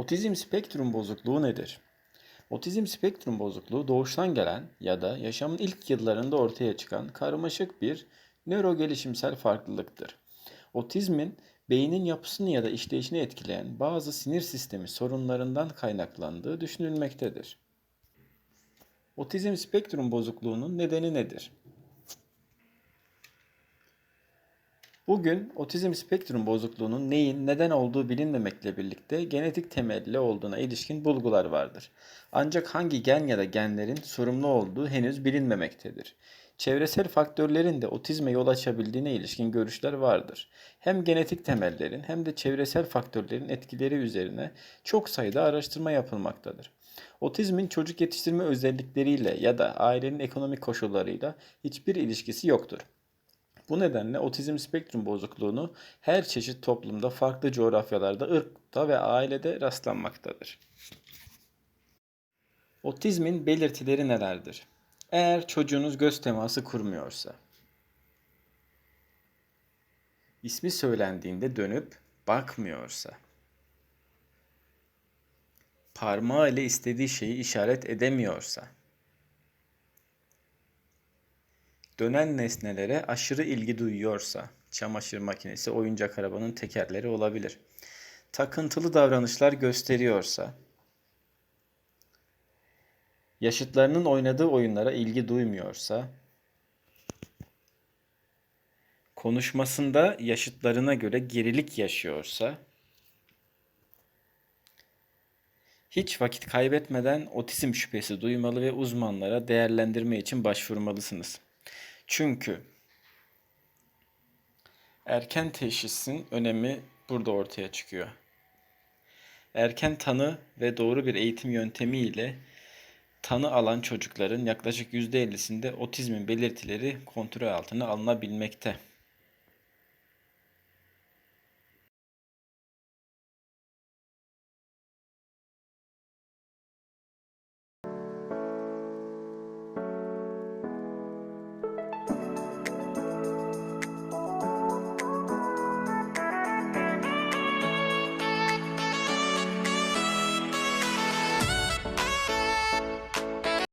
Otizm spektrum bozukluğu nedir? Otizm spektrum bozukluğu doğuştan gelen ya da yaşamın ilk yıllarında ortaya çıkan karmaşık bir nöro gelişimsel farklılıktır. Otizmin beynin yapısını ya da işleyişini etkileyen bazı sinir sistemi sorunlarından kaynaklandığı düşünülmektedir. Otizm spektrum bozukluğunun nedeni nedir? Bugün otizm spektrum bozukluğunun neyin neden olduğu bilinmemekle birlikte genetik temelli olduğuna ilişkin bulgular vardır. Ancak hangi gen ya da genlerin sorumlu olduğu henüz bilinmemektedir. Çevresel faktörlerin de otizme yol açabildiğine ilişkin görüşler vardır. Hem genetik temellerin hem de çevresel faktörlerin etkileri üzerine çok sayıda araştırma yapılmaktadır. Otizmin çocuk yetiştirme özellikleriyle ya da ailenin ekonomik koşullarıyla hiçbir ilişkisi yoktur. Bu nedenle otizm spektrum bozukluğunu her çeşit toplumda farklı coğrafyalarda, ırkta ve ailede rastlanmaktadır. Otizmin belirtileri nelerdir? Eğer çocuğunuz göz teması kurmuyorsa, ismi söylendiğinde dönüp bakmıyorsa, parmağı ile istediği şeyi işaret edemiyorsa, dönen nesnelere aşırı ilgi duyuyorsa, çamaşır makinesi, oyuncak arabanın tekerleri olabilir. Takıntılı davranışlar gösteriyorsa, yaşıtlarının oynadığı oyunlara ilgi duymuyorsa, konuşmasında yaşıtlarına göre gerilik yaşıyorsa, hiç vakit kaybetmeden otizm şüphesi duymalı ve uzmanlara değerlendirme için başvurmalısınız. Çünkü erken teşhisin önemi burada ortaya çıkıyor. Erken tanı ve doğru bir eğitim yöntemiyle tanı alan çocukların yaklaşık %50'sinde otizmin belirtileri kontrol altına alınabilmekte.